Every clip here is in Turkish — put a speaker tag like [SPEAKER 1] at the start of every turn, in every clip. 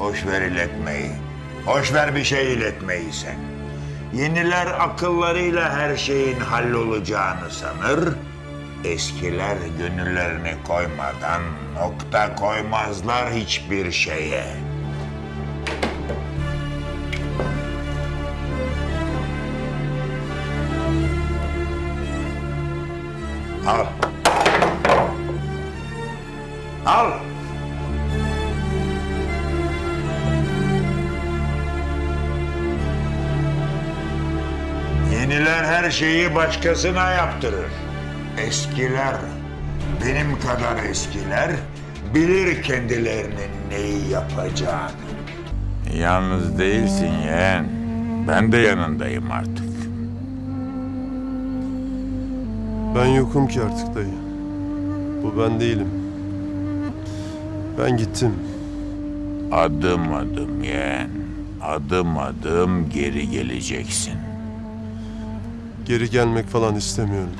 [SPEAKER 1] Boş ver iletmeyi. Boş ver bir şey iletmeyi sen. Yeniler akıllarıyla her şeyin hallolacağını sanır. Eskiler gönüllerini koymadan nokta koymazlar hiçbir şeye. Al. Yeniler her şeyi başkasına yaptırır. Eskiler, benim kadar eskiler, bilir kendilerinin neyi yapacağını. Yalnız değilsin yeğen. Ben de yanındayım artık.
[SPEAKER 2] Ben yokum ki artık dayı. Bu ben değilim. Ben gittim.
[SPEAKER 1] Adım adım yeğen. Adım adım geri geleceksin.
[SPEAKER 2] Geri gelmek falan istemiyorum.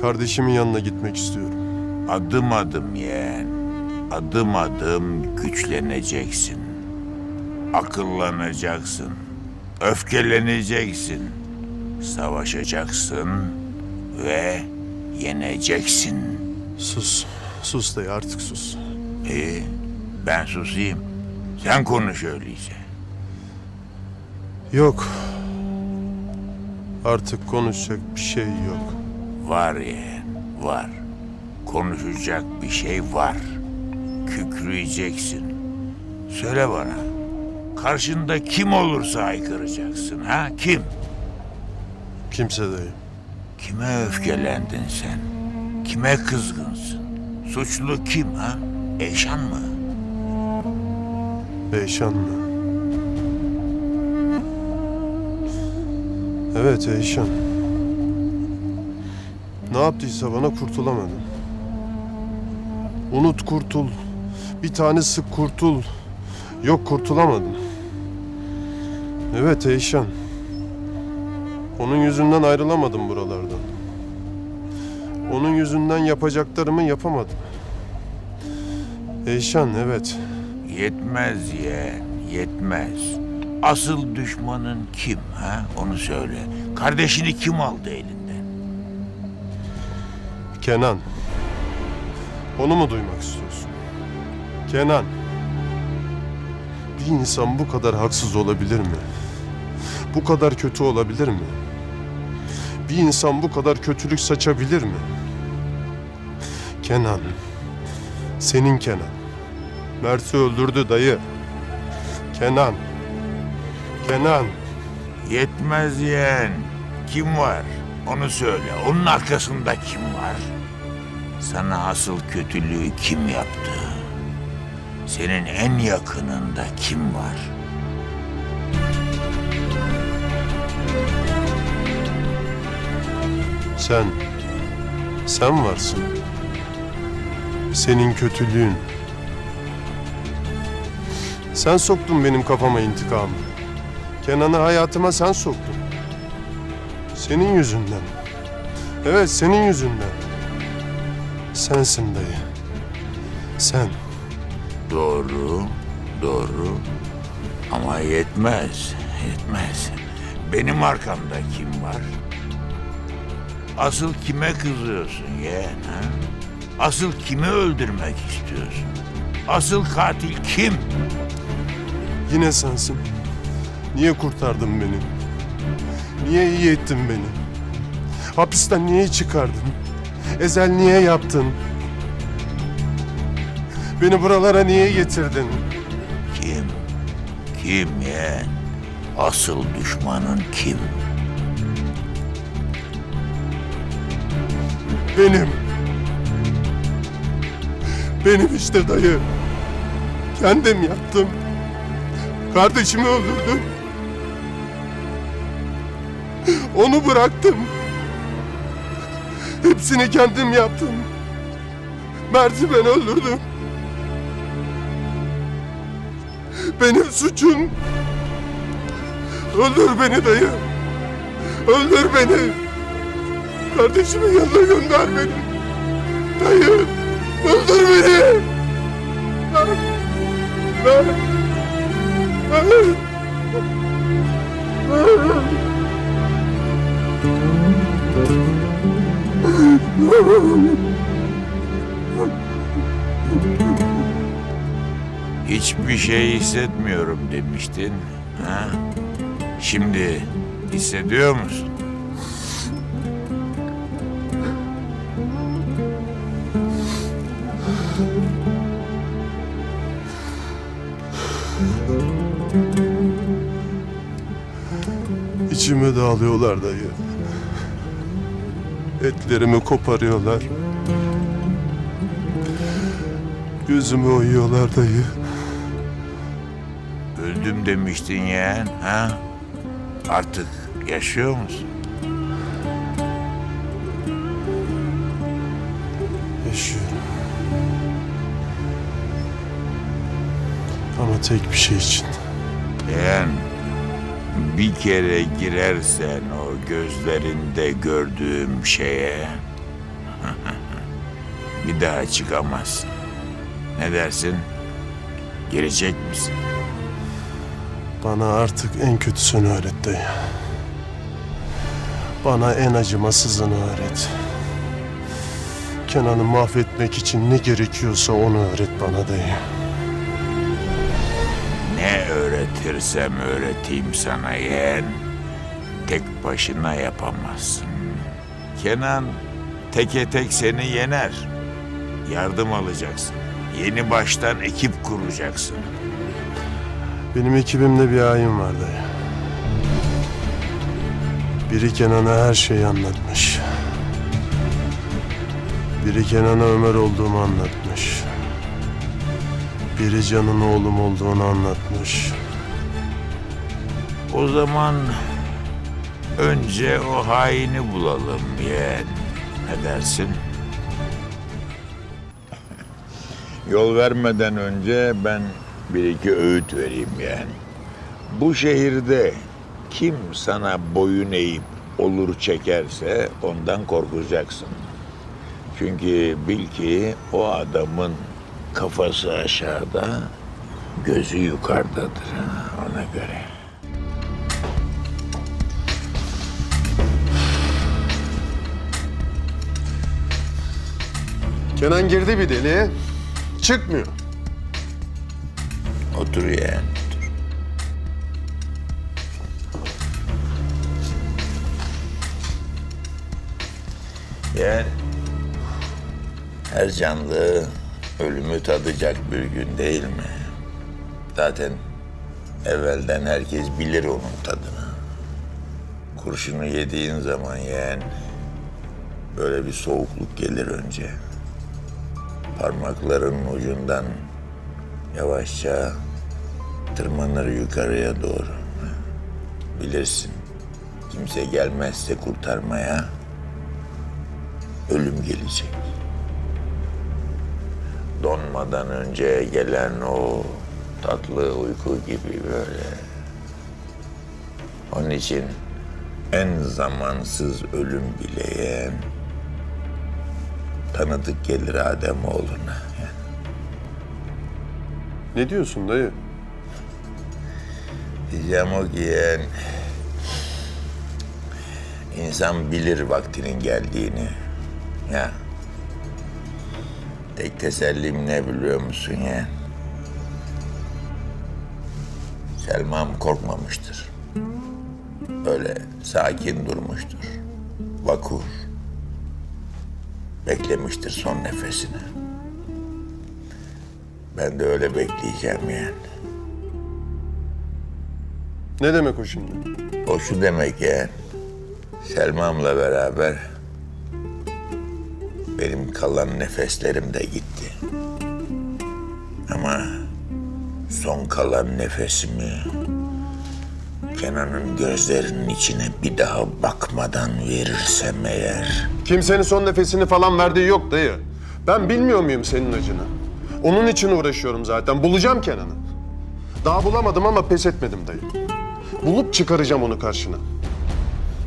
[SPEAKER 2] Kardeşimin yanına gitmek istiyorum.
[SPEAKER 1] Adım adım yeğen. Adım adım güçleneceksin. Akıllanacaksın. Öfkeleneceksin. Savaşacaksın ve yeneceksin.
[SPEAKER 2] Sus. Sus dayı artık sus.
[SPEAKER 1] İyi, ben susayım. Sen konuş öyleyse.
[SPEAKER 2] Yok. Artık konuşacak bir şey yok.
[SPEAKER 1] Var yeğen, var. Konuşacak bir şey var. Kükreyeceksin. Söyle bana. Karşında kim olursa haykıracaksın ha? Kim?
[SPEAKER 2] Kimse dayı.
[SPEAKER 1] Kime öfkelendin sen? Kime kızgınsın? Suçlu kim ha? Eyşan mı?
[SPEAKER 2] Eyşan mı? Evet Eyşan. Ne yaptıysa bana kurtulamadım. Unut kurtul. Bir tane sık kurtul. Yok kurtulamadım. Evet Eyşan. Onun yüzünden ayrılamadım buralardan. Onun yüzünden yapacaklarımı yapamadım. Eyşan evet.
[SPEAKER 1] Yetmez yeğen, yetmez. Asıl düşmanın kim ha? Onu söyle. Kardeşini kim aldı elinden?
[SPEAKER 2] Kenan. Onu mu duymak istiyorsun? Kenan. Bir insan bu kadar haksız olabilir mi? Bu kadar kötü olabilir mi? Bir insan bu kadar kötülük saçabilir mi? Kenan. Senin Kenan. Mert'i öldürdü dayı. Kenan. Kenan.
[SPEAKER 1] Yetmez yeğen. Kim var? Onu söyle. Onun arkasında kim var? Sana asıl kötülüğü kim yaptı? Senin en yakınında kim var?
[SPEAKER 2] Sen. Sen varsın. Senin kötülüğün. Sen soktun benim kafama intikamı. Kenan'ı hayatıma sen soktun. Senin yüzünden. Evet senin yüzünden. Sensin dayı. Sen.
[SPEAKER 1] Doğru, doğru. Ama yetmez, yetmez. Benim arkamda kim var? Asıl kime kızıyorsun yeğen ha? Asıl kimi öldürmek istiyorsun? Asıl katil kim?
[SPEAKER 2] Yine sensin. Niye kurtardın beni? Niye iyi ettin beni? Hapisten niye çıkardın? Ezel niye yaptın? Beni buralara niye getirdin?
[SPEAKER 1] Kim? Kim yeğen? Asıl düşmanın kim?
[SPEAKER 2] Benim. Benim işte dayı. Kendim yaptım. Kardeşimi öldürdüm. Onu bıraktım. Hepsini kendim yaptım. Mert'i ben öldürdüm. Benim suçum. Öldür beni dayı. Öldür beni. Kardeşimin yanına gönder beni. Dayı. Öldür beni.
[SPEAKER 1] Hiçbir şey hissetmiyorum demiştin. Ha? Şimdi hissediyor musun?
[SPEAKER 2] İçime dağılıyorlar dayı. Etlerimi koparıyorlar. Gözümü oyuyorlar dayı.
[SPEAKER 1] Öldüm demiştin yeğen. Ha? Artık yaşıyor musun?
[SPEAKER 2] Yaşıyorum. Ama tek bir şey için.
[SPEAKER 1] Yeğen bir kere girersen o gözlerinde gördüğüm şeye bir daha çıkamazsın. Ne dersin? Girecek misin?
[SPEAKER 2] Bana artık en kötüsünü öğret dayı. Bana en acımasızını öğret. Kenan'ı mahvetmek için ne gerekiyorsa onu öğret bana dayı.
[SPEAKER 1] Ne öğretirsem öğreteyim sana yeğen, tek başına yapamazsın. Kenan teke tek seni yener. Yardım alacaksın. Yeni baştan ekip kuracaksın.
[SPEAKER 2] Benim ekibimde bir hain var dayı. Biri Kenan'a her şeyi anlatmış. Biri Kenan'a Ömer olduğumu anlatmış. Biri Can'ın oğlum olduğunu anlatmış.
[SPEAKER 1] O zaman önce o haini bulalım yeğen. Ne dersin? Yol vermeden önce ben bir iki öğüt vereyim yeğen. Bu şehirde kim sana boyun eğip olur çekerse ondan korkacaksın. Çünkü bil ki o adamın kafası aşağıda, gözü yukarıdadır ha, ona göre.
[SPEAKER 2] Kenan girdi bir deliğe. Çıkmıyor.
[SPEAKER 1] Otur otur. Yeğen, her canlı ölümü tadacak bir gün değil mi? Zaten evvelden herkes bilir onun tadını. Kurşunu yediğin zaman yeğen, böyle bir soğukluk gelir önce. Parmakların ucundan yavaşça tırmanır yukarıya doğru. Bilirsin, kimse gelmezse kurtarmaya ölüm gelecek. Donmadan önce gelen o tatlı uyku gibi böyle. Onun için en zamansız ölüm bile yeğen tanıdık gelir Ademoğluna.
[SPEAKER 2] Ne diyorsun dayı?
[SPEAKER 1] Diyeceğim o ki insan bilir vaktinin geldiğini. Ya. Tek tesellim ne biliyor musun ya? Selma'm korkmamıştır. Öyle sakin durmuştur. Vakur. Beklemiştir son nefesini. Ben de öyle bekleyeceğim yani.
[SPEAKER 2] Ne demek o şimdi?
[SPEAKER 1] O şu demek ya. Selma'mla beraber benim kalan nefeslerim de gitti. Ama son kalan nefesimi Kenan'ın gözlerinin içine bir daha bakmadan verirsem eğer...
[SPEAKER 2] Kimsenin son nefesini falan verdiği yok dayı. Ben bilmiyor muyum senin acını? Onun için uğraşıyorum zaten. Bulacağım Kenan'ı. Daha bulamadım ama pes etmedim dayı. Bulup çıkaracağım onu karşına.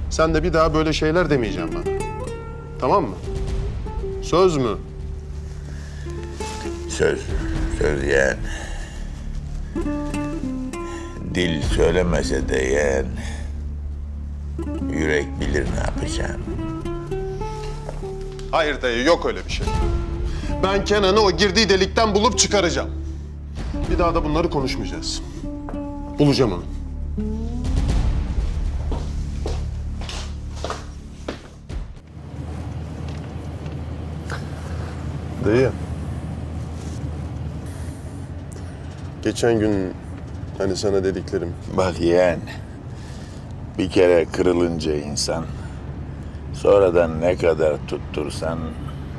[SPEAKER 2] Sen de bir daha böyle şeyler demeyeceğim bana. Tamam mı? Söz mü?
[SPEAKER 1] Söz, söz yeğen. Dil söylemese de yeğen, yürek bilir ne yapacağım.
[SPEAKER 2] Hayır dayı yok öyle bir şey. Ben Kenan'ı o girdiği delikten bulup çıkaracağım. Bir daha da bunları konuşmayacağız. Bulacağım onu. Dayı. Geçen gün hani sana dediklerim.
[SPEAKER 1] Bak yeğen, bir kere kırılınca insan, sonradan ne kadar tuttursan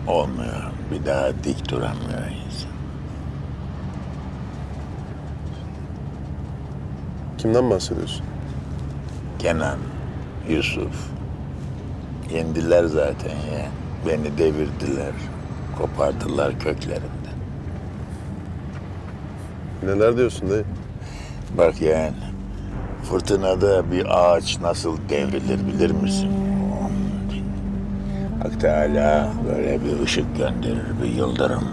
[SPEAKER 1] olmuyor. Bir daha dik duramıyor insan.
[SPEAKER 2] Kimden bahsediyorsun?
[SPEAKER 1] Kenan, Yusuf, yendiler zaten ya. Beni devirdiler, kopardılar köklerimden.
[SPEAKER 2] Neler diyorsun dayı?
[SPEAKER 1] Bak yeğen, fırtınada bir ağaç nasıl devrilir bilir misin? Hak Teala böyle bir ışık gönderir, bir yıldırım.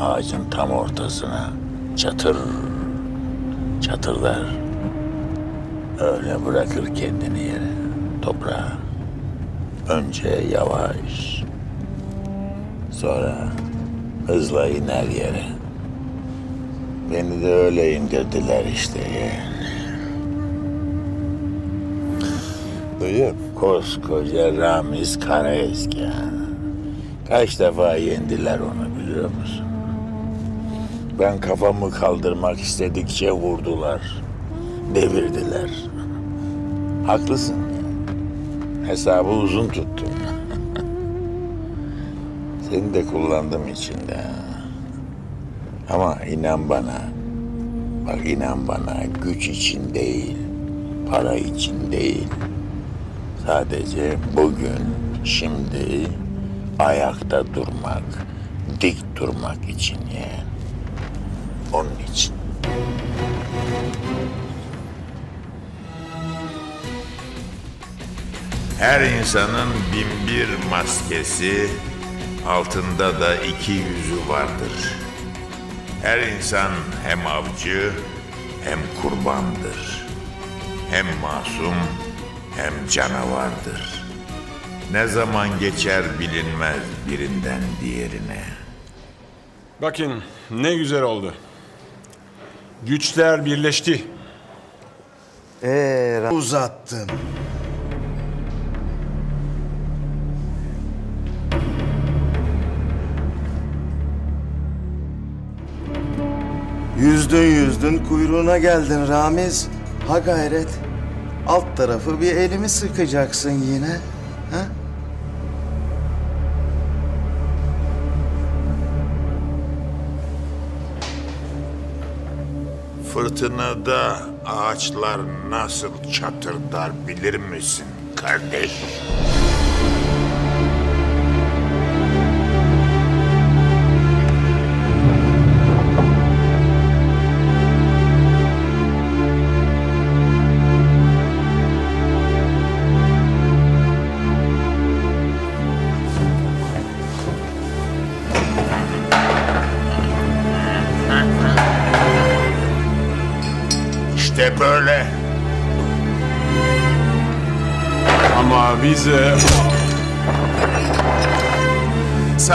[SPEAKER 1] Ağacın tam ortasına çatır, çatırlar. Öyle bırakır kendini yere, toprağa. Önce yavaş, sonra hızla iner yere. Beni de öyle indirdiler işte yeğen.
[SPEAKER 2] Dayı.
[SPEAKER 1] Koskoca Ramiz Karaeski. Kaç defa yendiler onu biliyor musun? Ben kafamı kaldırmak istedikçe vurdular. Devirdiler. Haklısın. Hesabı uzun tuttum. Seni de kullandım içinde. Ama inan bana. Bak inan bana güç için değil, para için değil. Sadece bugün, şimdi ayakta durmak, dik durmak için yeğen. Onun için. Her insanın bin bir maskesi, altında da iki yüzü vardır. Her insan hem avcı hem kurbandır. Hem masum hem canavardır. Ne zaman geçer bilinmez birinden diğerine.
[SPEAKER 3] Bakın ne güzel oldu. Güçler birleşti.
[SPEAKER 4] Ee, uzattın. Yüzdün yüzdün kuyruğuna geldin Ramiz. Ha gayret. Alt tarafı bir elimi sıkacaksın yine. Ha?
[SPEAKER 1] Fırtınada ağaçlar nasıl çatırdar bilir misin kardeş?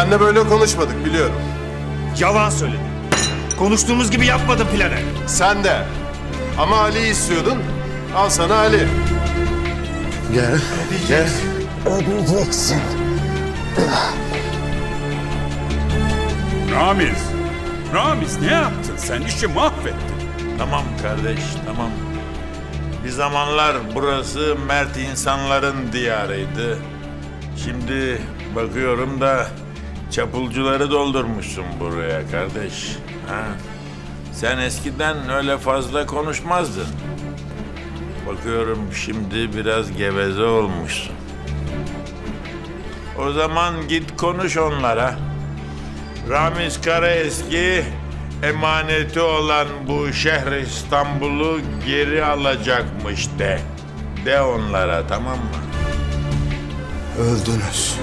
[SPEAKER 2] Senle böyle konuşmadık biliyorum.
[SPEAKER 5] Yalan söyledin. Konuştuğumuz gibi yapmadın planı.
[SPEAKER 2] Sen de. Ama Ali'yi istiyordun. Al sana Ali.
[SPEAKER 4] Gel. Gel. Ödeyeceksin.
[SPEAKER 6] Ramiz. Ramiz ne yaptın sen? İşi mahvettin.
[SPEAKER 1] Tamam kardeş, tamam. Bir zamanlar burası mert insanların diyarıydı. Şimdi bakıyorum da çapulcuları doldurmuşsun buraya kardeş. Ha? Sen eskiden öyle fazla konuşmazdın. Bakıyorum şimdi biraz geveze olmuşsun. O zaman git konuş onlara. Ramiz Karaeski emaneti olan bu şehri İstanbul'u geri alacakmış de. De onlara tamam mı?
[SPEAKER 4] Öldünüz.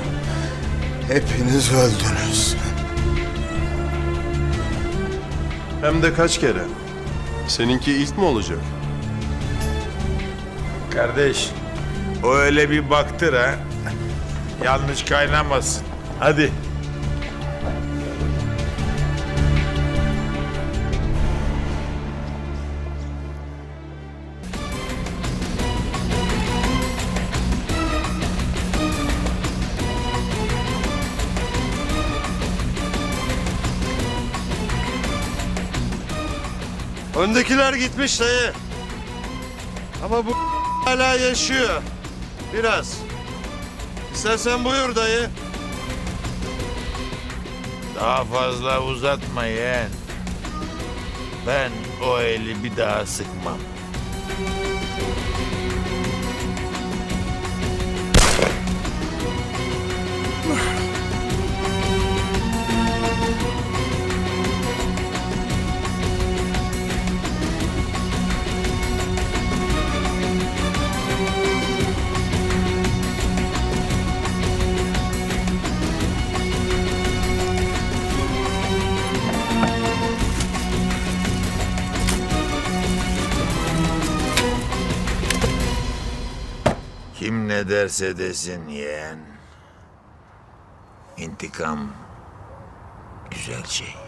[SPEAKER 4] Hepiniz öldünüz.
[SPEAKER 2] Hem de kaç kere.
[SPEAKER 5] Seninki ilk mi olacak?
[SPEAKER 1] Kardeş, o öyle bir baktır ha. Yanlış kaynamasın. Hadi.
[SPEAKER 5] Öndekiler gitmiş dayı. Ama bu hala yaşıyor. Biraz. İstersen buyur dayı.
[SPEAKER 1] Daha fazla uzatma yeğen. Ben o eli bir daha sıkmam. Derse desin yeğen. İntikam güzel şey.